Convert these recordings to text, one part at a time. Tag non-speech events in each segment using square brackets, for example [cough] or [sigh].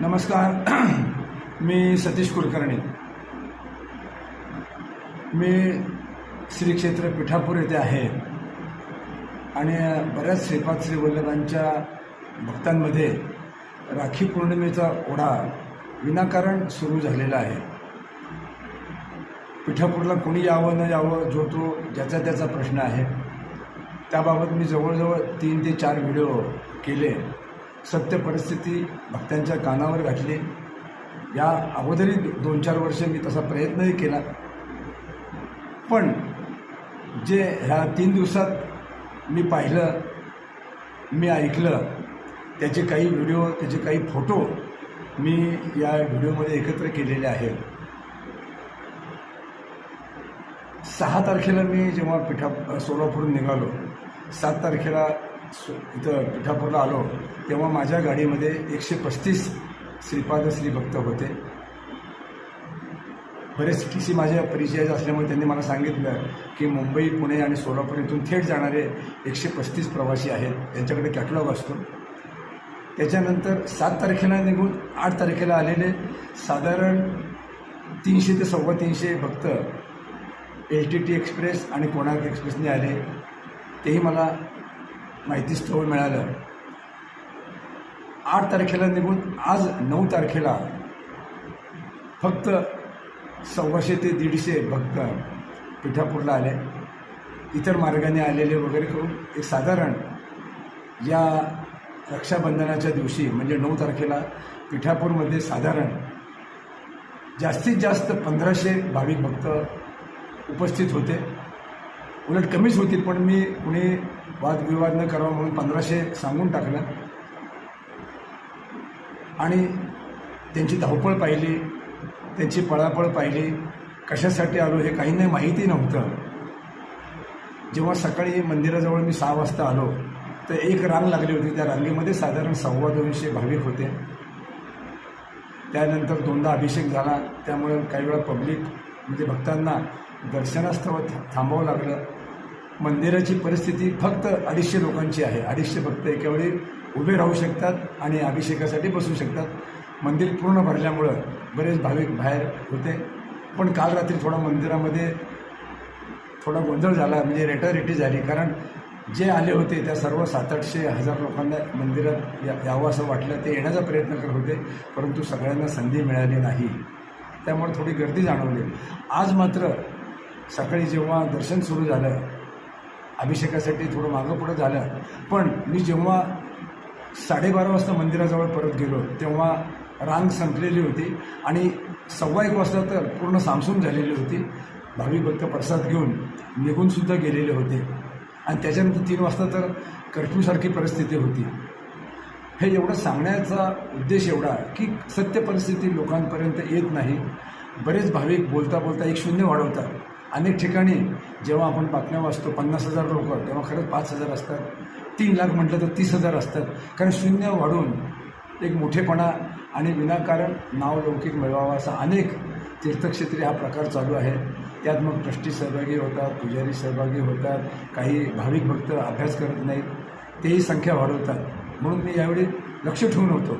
नमस्कार. [clears throat] मी सतीश कुलकर्णी. मी श्री क्षेत्र पिठापूर येथे आहे. आणि बऱ्याच श्रीपाद श्री वल्लभांच्या भक्तांमध्ये राखी पौर्णिमेचा ओढा विनाकारण सुरू झालेला आहे. पिठापूरला कोणी यावं न यावं जो तो ज्याचा त्याचा प्रश्न आहे त्याबाबत मी जवळजवळ तीन ते चार व्हिडिओ केले. सत्य परिस्थिती भक्तांच्या कानावर घातली. या अगोदरी दोन चार वर्ष मी तसा प्रयत्नही केला. पण जे ह्या तीन दिवसात मी पाहिलं मी ऐकलं त्याचे काही व्हिडिओ त्याचे काही फोटो मी या व्हिडिओमध्ये एकत्र केलेले आहेत. सहा तारखेला मी जेव्हा पिठा सोलापूरून निघालो सात तारखेला इथं पिठापूरला आलो तेव्हा माझ्या गाडीमध्ये एकशे पस्तीस श्रीपाद श्रीभक्त होते. बरेच टी सी माझ्या परिचयाचे असल्यामुळे त्यांनी मला सांगितलं की मुंबई पुणे आणि सोलापूर इथून थेट जाणारे एकशे पस्तीस प्रवासी आहेत. त्यांच्याकडे कॅटलॉग असतो. त्याच्यानंतर सात तारखेला निघून आठ तारखेला आलेले साधारण तीनशे ते सव्वा तीनशे भक्त एल टी टी एक्सप्रेस आणि कोणार्क एक्सप्रेसने आले. तेही मला माहिती स्थळ मिळालं. आठ तारखेला निघून आज नऊ तारखेला फक्त सव्वाशे ते दीडशे भक्त पिठापूरला आले. इतर मार्गाने आलेले वगैरे करून एक साधारण या रक्षाबंधनाच्या दिवशी म्हणजे नऊ तारखेला पिठापूरमध्ये साधारण जास्तीत जास्त पंधराशे भाविक भक्त उपस्थित होते. उलट कमीच होतील पण मी कुणी वादविवाद न करावा म्हणून पंधराशे सांगून टाकलं. आणि त्यांची धावपळ पाहिली त्यांची पळापळ पाहिली. कशासाठी आलो हे काही नाही माहिती नव्हतं. जेव्हा सकाळी मंदिराजवळ मी सहा वाजता आलो तर एक रांग लागली होती. त्या रांगेमध्ये साधारण सव्वा दोनशे भाविक होते. त्यानंतर दोनदा अभिषेक झाला. त्यामुळे काही वेळा पब्लिक म्हणजे भक्तांना दर्शनास्थळ थांबावं लागलं. मंदिराची परिस्थिती फक्त अडीचशे लोकांची आहे. अडीचशे भक्त एकावेळी उभे राहू शकतात आणि अभिषेकासाठी बसू शकतात. मंदिर पूर्ण भरल्यामुळं बरेच भाविक बाहेर होते. पण काल रात्री थोडा मंदिरामध्ये थोडा गोंधळ झाला म्हणजे रेटारेटी झाली. कारण जे आले होते त्या सर्व सात आठशे हजार लोकांना मंदिरात या यावं असं वाटलं. ते येण्याचा प्रयत्न करत होते परंतु सगळ्यांना संधी मिळाली नाही. त्यामुळे थोडी गर्दी जाणवली. आज मात्र सकाळी जेव्हा दर्शन सुरू झालं अभिषेकासाठी थोडं मागं पुढं झालं. पण मी जेव्हा साडेबारा वाजता मंदिराजवळ परत गेलो तेव्हा रांग संपलेली होती आणि सव्वा एक वाजता तर पूर्ण सामसूम झालेली होती. भाविक भक्त प्रसाद घेऊन निघूनसुद्धा गेलेले होते. आणि त्याच्यानंतर तीन वाजता तर कर्फ्यूसारखी परिस्थिती होती. हे एवढं सांगण्याचा उद्देश एवढा की सत्य परिस्थिती लोकांपर्यंत येत नाही. बरेच भाविक बोलता बोलता एक शून्य वाढवतात. अनेक ठिकाणी जेव्हा आपण बातम्या वाचतो पन्नास हजार लोक तेव्हा खरंच पाच हजार असतात. तीन लाख म्हटलं तर तीस हजार असतात. कारण शून्य वाढून एक मोठेपणा आणि विनाकारण नाव लौकिक मिळवावा असा अनेक तीर्थक्षेत्री हा प्रकार चालू आहे. त्यात मग ट्रस्टी सहभागी होतात पुजारी सहभागी होतात काही भाविक भक्त अभ्यास करत नाहीत तेही संख्या वाढवतात. म्हणून मी यावेळी लक्ष ठेवून होतो.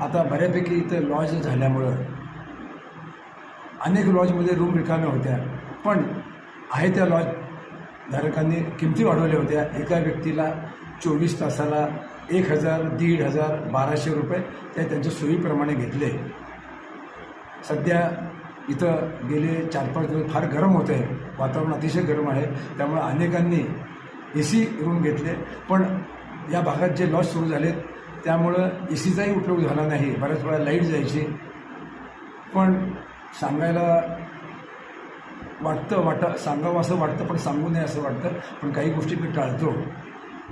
आता बऱ्यापैकी इथं लॉज झाल्यामुळं अनेक लॉजमध्ये रूम रिकाम्या होत्या. पण आहे त्या लॉज धारकांनी किमती वाढवल्या होत्या. एका व्यक्तीला चोवीस तासाला एक हजार दीड हजार बाराशे रुपये ते त्यांच्या सोयीप्रमाणे घेतले. सध्या इथं गेले चार पाच दिवस फार गरम होतं आहे वातावरण अतिशय गरम आहे. त्यामुळे अनेकांनी ए सी रूम घेतले. पण या भागात जे लॉस सुरू झालेत त्यामुळं ए सीचाही उपयोग झाला नाही. बऱ्याच वेळा लाइट जायची. पण सांगायला वाटतं वाट सांगावं असं वाटतं पण सांगू नये असं वाटतं. पण काही गोष्टी मी टाळतो.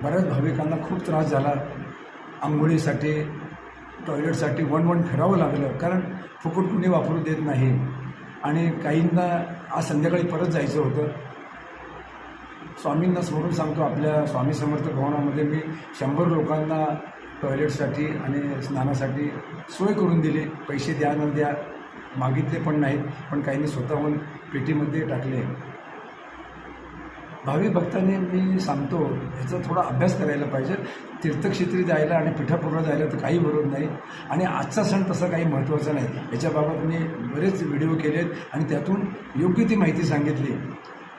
बऱ्याच भाविकांना खूप त्रास झाला. आंघोळीसाठी टॉयलेटसाठी वन वन ठरावं लागलं. कारण फुकट कुणी वापरू देत नाही. आणि काहींना आज संध्याकाळी परत जायचं होतं. स्वामींना स्मरून सांगतो आपल्या स्वामी समर्थ भवनामध्ये मी शंभर लोकांना टॉयलेटसाठी आणि स्नानासाठी सोय करून दिली. पैसे द्या न द्या. मागितले पण नाहीत पण काहींनी स्वतःहून पेटीमध्ये टाकले. भाविक भक्तांनी मी सांगतो ह्याचा थोडा अभ्यास करायला पाहिजे. तीर्थक्षेत्री जायला आणि पिठापूरला जायला तर काही विरोध नाही. आणि आजचा सण तसा काही महत्त्वाचा नाही. याच्याबाबत मी बरेच व्हिडिओ केलेत आणि त्यातून योग्य ती माहिती सांगितली.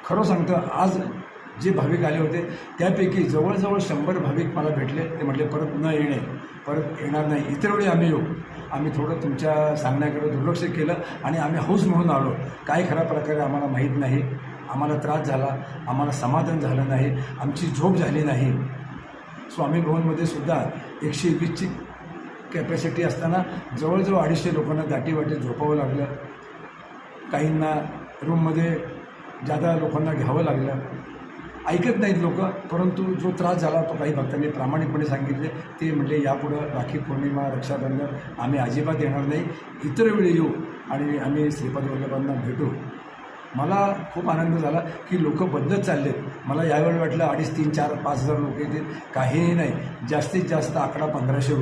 खरं सांगतं आज जे भाविक आले होते त्यापैकी जवळजवळ शंभर भाविक मला भेटले. ते म्हटले परत न येणे परत येणार नाही. इतर वेळी आम्ही येऊ. आम्ही थोडं तुमच्या सांगण्याकडे दुर्लक्ष केलं आणि आम्ही हौस म्हणून आलो. काय खऱ्या प्रकारे आम्हाला माहीत नाही. आम्हाला त्रास झाला. आम्हाला समाधान झालं नाही. आमची झोप झाली नाही. स्वामी भवनमध्ये सुद्धा एकशे वीसची कॅपॅसिटी असताना जवळजवळ अडीचशे लोकांना दाटीवाटी झोपावं लागलं. काहींना रूममध्ये जादा लोकांना घ्यावं लागलं. ऐकत नाहीत लोक परंतु जो त्रास झाला तो काही भक्तांनी प्रामाणिकपणे सांगितले ते म्हणले यापुढं राखी पौर्णिमा रक्षाबंधन आम्ही अजिबात येणार नाही. इतर वेळी येऊ आणि आम्ही श्रीपाद वल्लभांना भेटू. मला खूप आनंद झाला की लोक बदलत चाललेत. मला यावेळी वाटलं अडीच तीन चार पाच हजार लोक येतील. काहीही नाही. जास्तीत जास्त आकडा पंधराशे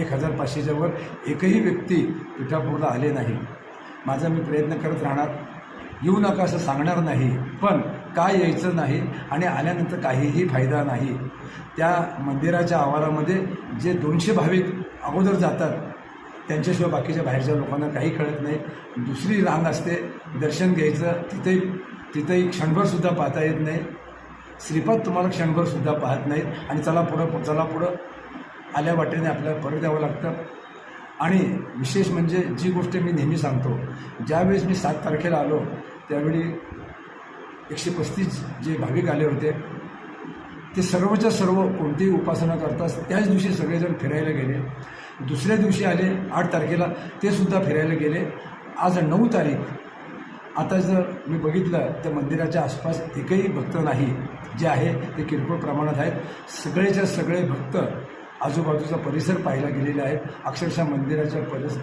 एक हजार पाचशेच्या वर एकही व्यक्ती पिठापूरला आले नाही. माझा मी प्रयत्न करत राहणार. येऊ नका असं सांगणार नाही. पण काय यायचं नाही आणि आल्यानंतर काहीही फायदा नाही. त्या मंदिराच्या आवारामध्ये जे दोनशे भाविक अगोदर जातात त्यांच्याशिवाय बाकीच्या बाहेरच्या लोकांना काही कळत नाही. दुसरी रांग असते दर्शन घ्यायचं तिथे तिथेही क्षणभरसुद्धा पाहता येत नाही. श्रीपाद तुम्हाला क्षणभरसुद्धा पाहत नाहीत आणि चला पुढं चला पुढं. आल्या वाटेने आपल्याला परत द्यावं लागतं. आणि विशेष म्हणजे जी गोष्ट मी नेहमी सांगतो ज्यावेळेस मी सात तारखेला आलो त्यावेळी एकशे पस्तीस जे भाविक आले होते ते सर्वच्या सर्व कोणतीही उपासना करतात त्याच दिवशी सगळेजण फिरायला गेले. दुसऱ्या दिवशी आले आठ तारखेला ते सुद्धा फिरायला गेले. आज नऊ तारीख. आता जर मी बघितलं तर मंदिराच्या आसपास एकही भक्त नाही जे आहे ते किरकोळ प्रमाणात आहेत. सगळेच्या सगळे भक्त आजूबाजूचा परिसर पाहायला गेलेले आहेत. अक्षरशः मंदिराच्या परिस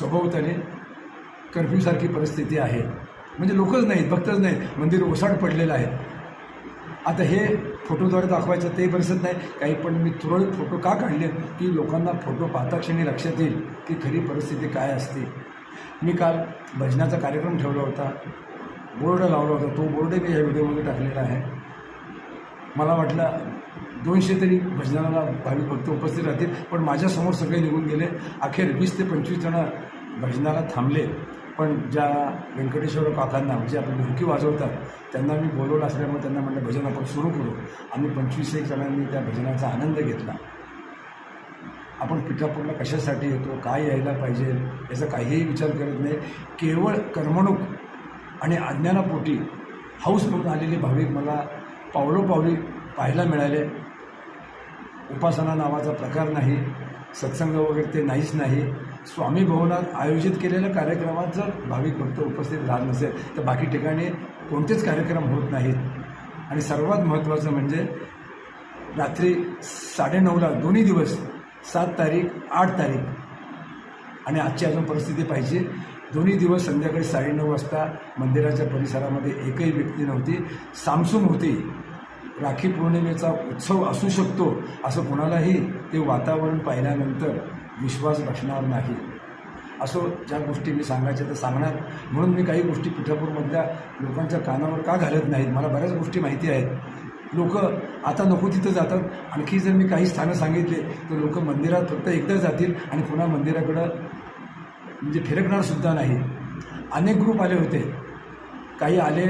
सभोवताली कर्फ्यूसारखी परिस्थिती आहे. म्हणजे लोकच नाहीत भक्तच नाहीत. मंदिर ओसाड पडलेलं आहे. आता हे फोटोद्वारे दाखवायचं ते बरसत नाही. काही पण मी तुरळक फोटो का काढले? की लोकांना फोटो पाहता क्षणी लक्षात येईल की खरी परिस्थिती काय असते. मी काल भजनाचा कार्यक्रम ठेवला होता. बोर्ड लावला होता. तो बोर्ड मी या व्हिडिओमध्ये टाकलेला आहे. मला वाटलं दोनशे तरी भजनाला भाविक भक्त उपस्थित राहतील पण माझ्यासमोर सगळे निघून गेले. अखेर वीस ते पंचवीस जणं भजनाला थांबले. पण ज्या व्यंकटेश्वर काकांना म्हणजे आपली ढोलकी वाजवतात त्यांना मी बोलवलं असल्यामुळे त्यांना म्हटलं भजन आपण सुरू करू. आम्ही पंचवीस एक जणांनी त्या भजनाचा आनंद घेतला. आपण पिठापूरला कशासाठी येतो? काय यायला पाहिजे? याचा काहीही विचार करत नाही. केवळ करमणूक आणि अज्ञानापोटी हाऊस म्हणून आलेले भाविक मला पावलोपावली पाहायला मिळाले. उपासना नावाचा प्रकार नाही. सत्संग वगैरे ते नाहीच नाही. स्वामी भवनात आयोजित केलेल्या कार्यक्रमात जर भाविक भक्त उपस्थित राहत नसेल तर बाकी ठिकाणी कोणतेच कार्यक्रम होत नाहीत. आणि सर्वात महत्त्वाचं म्हणजे रात्री साडेनऊला दोन्ही दिवस सात तारीख आठ तारीख. आणि आजची अजून परिस्थिती पाहिजे. दोन्ही दिवस संध्याकाळी साडेनऊ वाजता मंदिराच्या परिसरामध्ये एकही व्यक्ती नव्हती. सामसूम होती. राखी पौर्णिमेचा उत्सव असू शकतो असं कोणालाही ते वातावरण पाहिल्यानंतर विश्वास बसणार नाही. असो ज्या गोष्टी मी सांगायच्या तर सांगणार. म्हणून मी काही गोष्टी पिठापूरमधल्या लोकांच्या कानावर का घालत नाहीत? मला बऱ्याच गोष्टी माहिती आहेत. लोक आता नको तिथं जातात. आणखी जर मी काही स्थानं सांगितले तर लोक मंदिरात फक्त एकदा जातील आणि पुन्हा मंदिराकडं म्हणजे फिरकणारसुद्धा नाही. अनेक ग्रुप आले होते. काही आले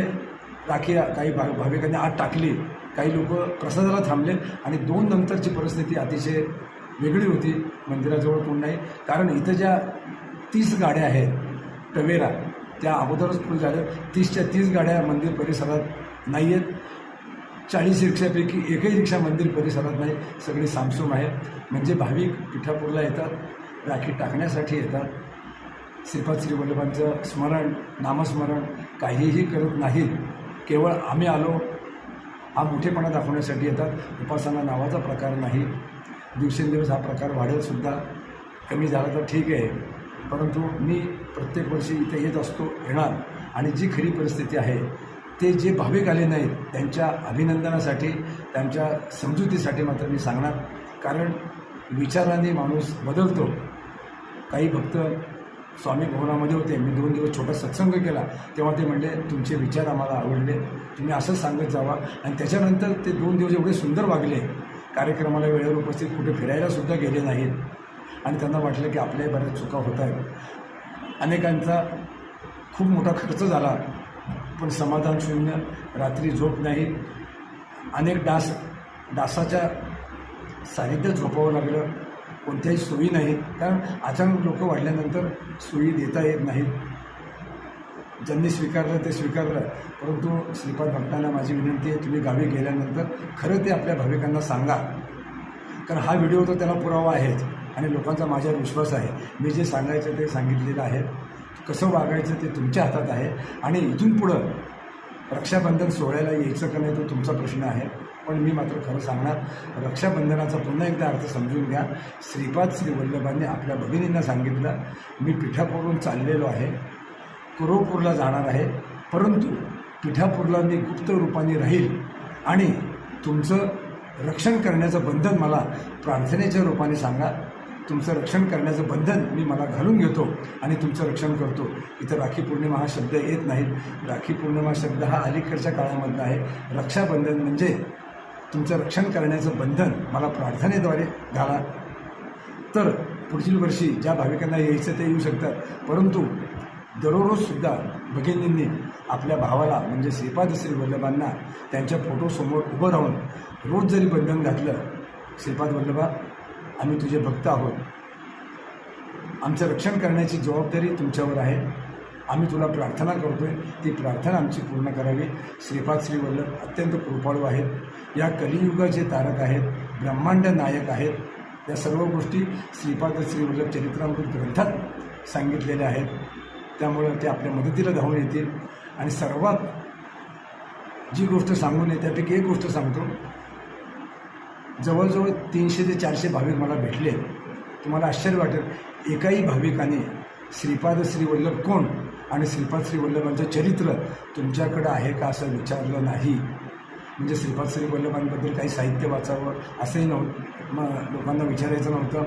राखी काही भा भाविकांनी आत टाकली. काही लोक प्रसादाला थांबले आणि दोन नंतरची परिस्थिती अतिशय वेगळी होती मंदिराजवळ कोण नाही. कारण इथं ज्या तीस गाड्या आहेत टवेरा त्या अगोदरच फुल झाल्या. तीसच्या तीस गाड्या मंदिर परिसरात नाही आहेत चाळीस रिक्षापैकी एकही रिक्षा मंदिर परिसरात नाही. सगळी सामसूम आहे. म्हणजे भाविक पिठापूरला येतात राखी टाकण्यासाठी येतात. श्रीपाद श्रीवल्लभांचं स्मरण नामस्मरण काहीही करत नाहीत. केवळ आम्ही आलो हा मोठेपणा दाखवण्यासाठी येतात. उपासना नावाचा प्रकार नाही. दिवसेंदिवस हा प्रकार वाढेलसुद्धा कमी झाला तर ठीक आहे. परंतु मी प्रत्येक वर्षी इथे येत असतो येणार. आणि जी खरी परिस्थिती आहे ते जे भाविक आले नाहीत त्यांच्या अभिनंदनासाठी त्यांच्या समजुतीसाठी मात्र मी सांगणार. कारण विचाराने माणूस बदलतो. काही भक्त स्वामी भवनामध्ये होते. मी दोन दिवस छोटा सत्संग केला. तेव्हा ते म्हणले तुमचे विचार आम्हाला आवडले. तुम्ही असंच सांगत जावा. आणि त्याच्यानंतर ते दोन दिवस एवढे सुंदर वागले. कार्यक्रमाला वेळेवर उपस्थित कुठे फिरायलासुद्धा गेले नाहीत. आणि त्यांना वाटलं की आपल्याही बऱ्याच चुका होत आहेत. अनेकांचा खूप मोठा खर्च झाला पण समाधान शून्य रात्री झोप नाही. अनेक डास डासाच्या साहित्य झोपावं लागलं. कोणत्याही सोयी नाहीत. कारण अचानक लोक वाढल्यानंतर सोयी देता येत नाहीत. ज्यांनी स्वीकारलं ते स्वीकारलं. परंतु श्रीपाद भक्तांना माझी विनंती आहे तुम्ही गावी गेल्यानंतर खरं ते आपल्या भाविकांना सांगा. कारण हा व्हिडिओ तर त्याला पुरावा आहेच आणि लोकांचा माझ्यावर विश्वास आहे. मी जे सांगायचं ते सांगितलेलं आहे. कसं वागायचं ते तुमच्या हातात आहे. आणि इथून पुढं रक्षाबंधन सोहळ्याला यायचं का नाही तो तुमचा प्रश्न आहे. पण मी मात्र खरं सांगणार रक्षाबंधनाचा पुन्हा एकदा अर्थ समजून घ्या. श्रीपाद श्री वल्लभांनी आपल्या भगिनींना सांगितलं मी पिठापूरहून चाललेलो आहे. कुरोपूरला जाणार आहे. परंतु पिठापूरला मी गुप्त रूपाने राहील आणि तुमचं रक्षण करण्याचं बंधन मला प्रार्थनेच्या रूपाने सांगा. तुमचं रक्षण करण्याचं बंधन मी मला घालून घेतो आणि तुमचं रक्षण करतो. इथं राखी पौर्णिमा हा शब्द येत नाही. राखी पौर्णिमा शब्द हा अलीकडच्या काळामधला आहे. रक्षाबंधन म्हणजे तुमचं रक्षण करण्याचं बंधन मला प्रार्थनेद्वारे घाला. तर पुढील वर्षी ज्या भाविकांना यायचं ते येऊ शकतात. परंतु दररोजसुद्धा भगिनींनी आपल्या भावाला म्हणजे श्रीपाद श्री वल्लभांना त्यांच्या फोटोसमोर उभं राहून रोज जरी बंधन घातलं श्रीपाद वल्लभा आम्ही तुझे भक्त आहोत. आमचं रक्षण करण्याची जबाबदारी तुमच्यावर आहे. आम्ही तुला प्रार्थना करतो आहे ती प्रार्थना आमची पूर्ण करावी. श्रीपाद श्री वल्लभ अत्यंत कृपाळू आहेत. या कलियुगाचे तारक आहेत ब्रह्मांड नायक आहेत या सर्व गोष्टी श्रीपाद श्री वल्लभ चरित्रामृत ग्रंथात सांगितलेल्या आहेत. त्यामुळं ते आपल्या मदतीला धावून येतील. आणि सर्वात जी गोष्ट सांगून आहे त्यापैकी एक गोष्ट सांगतो. जवळजवळ तीनशे ते चारशे भाविक मला भेटले. तुम्हाला आश्चर्य वाटेल. एकाही भाविकाने श्रीपाद श्री वल्लभ कोण आणि श्रीपाद श्री वल्लभांचं चरित्र तुमच्याकडं आहे का असं विचारलं नाही. म्हणजे श्रीपाद श्री वल्लभांबद्दल काही साहित्य वाचावं असंही नव्हतं मग लोकांना विचारायचं नव्हतं.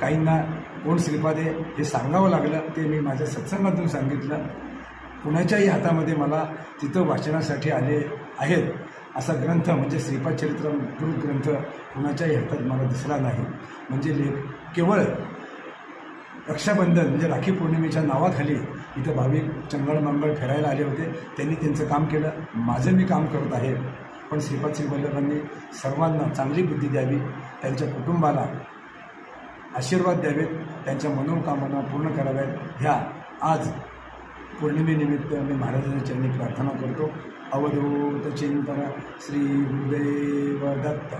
काहींना कोण श्रीपाद आहे हे सांगावं लागलं ते मी माझ्या सत्संगातून सांगितलं. कुणाच्याही हातामध्ये मला तिथं वाचनासाठी आले आहेत असा ग्रंथ म्हणजे श्रीपाद चरित्र कृत ग्रंथ कुणाच्याही हातात मला दिसला नाही. म्हणजे लेख केवळ रक्षाबंधन म्हणजे राखी पौर्णिमेच्या नावाखाली इथं भाविक चंगळमंगळ फिरायला आले होते. त्यांनी त्यांचं काम केलं. माझं मी काम करत आहे. पण श्रीपाद श्रीवल्लभांनी सर्वांना चांगली बुद्धी द्यावी. त्यांच्या कुटुंबाला आशीर्वाद द्यावेत त्यांच्या मनोकामना पूर्ण कराव्यात. ह्या आज पौर्णिमेनिमित्त मी महाराजांच्या चरणी प्रार्थना करतो. अवधूत चिंतन श्री गुरुदेव दत्त.